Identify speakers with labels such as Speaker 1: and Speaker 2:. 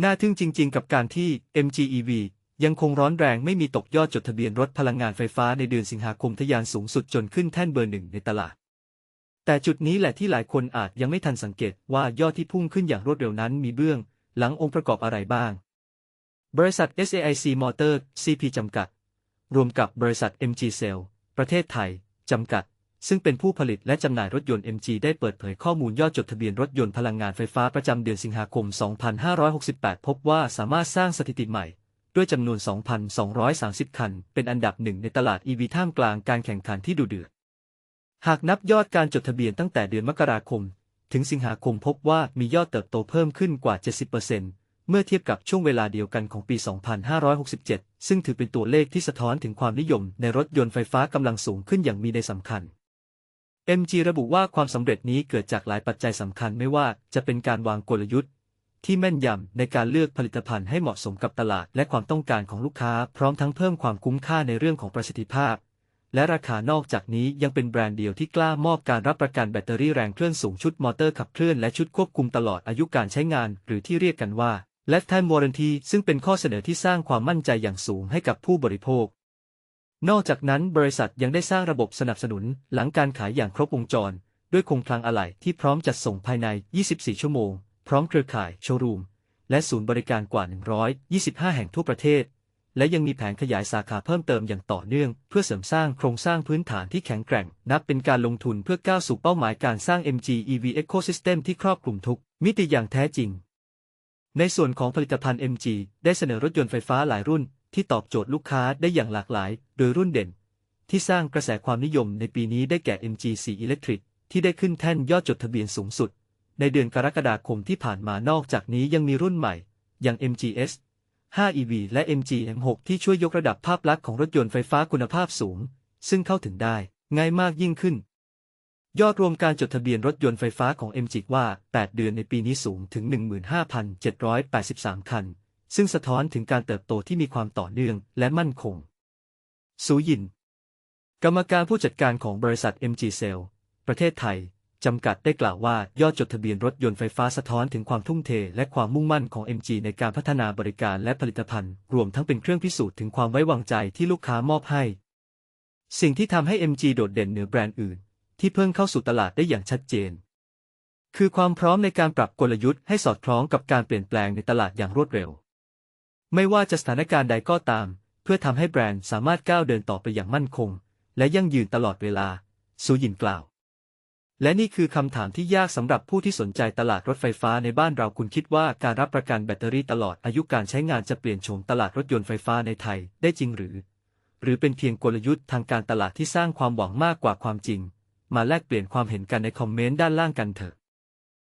Speaker 1: น่าทึ่งจริง ๆ กับการที่ MGEV ยังคงร้อนแรงไม่มีตกยอดจดทะเบียนรถพลังงานไฟฟ้าในเดือนสิงหาคมทะยานสูงสุดจนขึ้นแท่นเบอร์หนึ่งในตลาด แต่จุดนี้แหละที่หลายคนอาจยังไม่ทันสังเกตว่ายอดที่พุ่งขึ้นอย่างรวดเร็วนั้นมีเบื้อง หลังองค์ประกอบอะไรบ้าง บริษัท SAIC Motor CP จำกัด รวมกับบริษัท MG Cell ประเทศไทย จำกัด ซึ่งเป็นผู้ผลิตและจำหน่ายรถยนต์ MG ได้เปิดเผยข้อมูลยอดจดทะเบียนรถยนต์พลังงานไฟฟ้าประจำเดือนสิงหาคม 2568 พบว่าสามารถสร้างสถิติใหม่ ด้วยจำนวน 2,230 คัน เป็นอันดับหนึ่งในตลาด EV ท่ามกลางการแข่งขันที่ดุเดือด หากนับยอดการจดทะเบียนตั้งแต่เดือนมกราคม ถึงสิงหาคมพบว่ามียอดเติบโตเพิ่มขึ้นกว่า 70%เมื่อเทียบกับช่วงเวลาเดียวกันของปี 2567 ซึ่งถือเป็นตัวเลขที่สะท้อนถึงความนิยมในรถยนต์ไฟฟ้ากำลังสูงขึ้นอย่างมีในสำคัญ MG ระบุว่าความสำเร็จนี้เกิดจากหลายปัจจัยสำคัญไม่ว่าจะเป็นการวางกลยุทธ์ ที่แม่นยำในการเลือกผลิตภัณฑ์ให้เหมาะสมกับตลาดและความต้องการของลูกค้า พร้อมทั้งเพิ่มความคุ้มค่าในเรื่องของประสิทธิภาพ และราคานอกจากนี้ยังเป็นแบรนด์เดียวที่กล้ามอบการรับประกันแบตเตอรี่แรงเคลื่อนสูงชุดมอเตอร์ขับเคลื่อนและชุดควบคุมตลอดอายุการใช้งาน หรือที่เรียกกันว่า Lifetime Warranty ซึ่งเป็นข้อเสนอที่สร้างความมั่นใจอย่างสูงให้กับผู้บริโภค นอกจากนั้นบริษัทยังได้สร้างระบบสนับสนุนหลังการขายอย่างครบวงจร ด้วยคงคลังอะไหล่ที่พร้อมจัดส่งภายใน 24 ชั่วโมง พร้อมเครือข่ายโชว์รูม และศูนย์บริการกว่า 125 แห่งทั่วประเทศ และยังมีแผนขยายสาขาเพิ่มเติมอย่างต่อเนื่อง เพื่อเสริมสร้างโครงสร้างพื้นฐานที่แข็งแกร่ง นับเป็นการลงทุนเพื่อก้าวสู่เป้าหมายการสร้าง MG EV Ecosystem ที่ครอบคลุมทุก มิติอย่างแท้จริง ในส่วนของผลิตภัณฑ์ MG ได้เสนอรถยนต์ไฟฟ้าหลายรุ่น ที่ตอบโจทย์ลูกค้าได้อย่างหลากหลาย โดยรุ่นเด่น ที่สร้างกระแสความนิยมในปีนี้ได้แก่ MG 4 Electric ที่ได้ขึ้นแท่นยอดจดทะเบียนสูงสุด ในเดือนกรกฎาคมที่ผ่านมานอกจากนี้ยังมีรุ่นใหม่ อย่าง MGS 5 EV และ MG M6 ที่ช่วยยกระดับภาพลักษณ์ของรถยนต์ไฟฟ้าคุณภาพสูง ซึ่งเข้าถึงได้ ง่ายมากยิ่งขึ้น ยอดรวมการจดทะเบียนรถยนต์ไฟฟ้าของ MG ว่า 8 เดือนในปีนี้สูงถึง 15,783 คัน ซึ่งสะท้อนถึงการเติบโตที่มีความต่อเนื่องและมั่นคง สูยิน กรรมการผู้จัดการของบริษัท MG Cell ประเทศไทย จำกัดได้กล่าวว่ายอดจดทะเบียนรถยนต์ไฟฟ้าสะท้อนถึงความทุ่มเท และความมุ่งมั่นของ MG ในการพัฒนาบริการและผลิตภัณฑ์ รวมทั้งเป็นเครื่องพิสูจน์ถึงความไว้วางใจที่ลูกค้ามอบให้ สิ่งที่ทำให้ MG โดดเด่นเหนือแบรนด์อื่น ที่เพิ่งเข้าสู่ตลาดได้อย่างชัดเจน คือความพร้อมในการปรับกลยุทธ์ให้สอดคล้องกับการเปลี่ยนแปลงในตลาดอย่างรวดเร็ว ไม่ว่าจะสถานการณ์ใดก็ตาม เพื่อทำให้แบรนด์สามารถก้าวเดินต่อไปอย่างมั่นคง และยั่งยืนตลอดเวลา ซูยินกล่าว และนี่คือคำถามที่ยากสำหรับผู้ที่สนใจตลาดรถไฟฟ้าในบ้านเราคุณคิดว่าการรับประกันแบตเตอรี่ตลอดอายุการใช้งานจะเปลี่ยนโฉมตลาดรถยนต์ไฟฟ้าในไทยได้จริงหรือ หรือเป็นเพียงกลยุทธ์ทางการตลาดที่สร้างความหวังมากกว่าความจริง มาแลกเปลี่ยนความเห็นกันในคอมเมนต์ด้านล่างกันเถอะ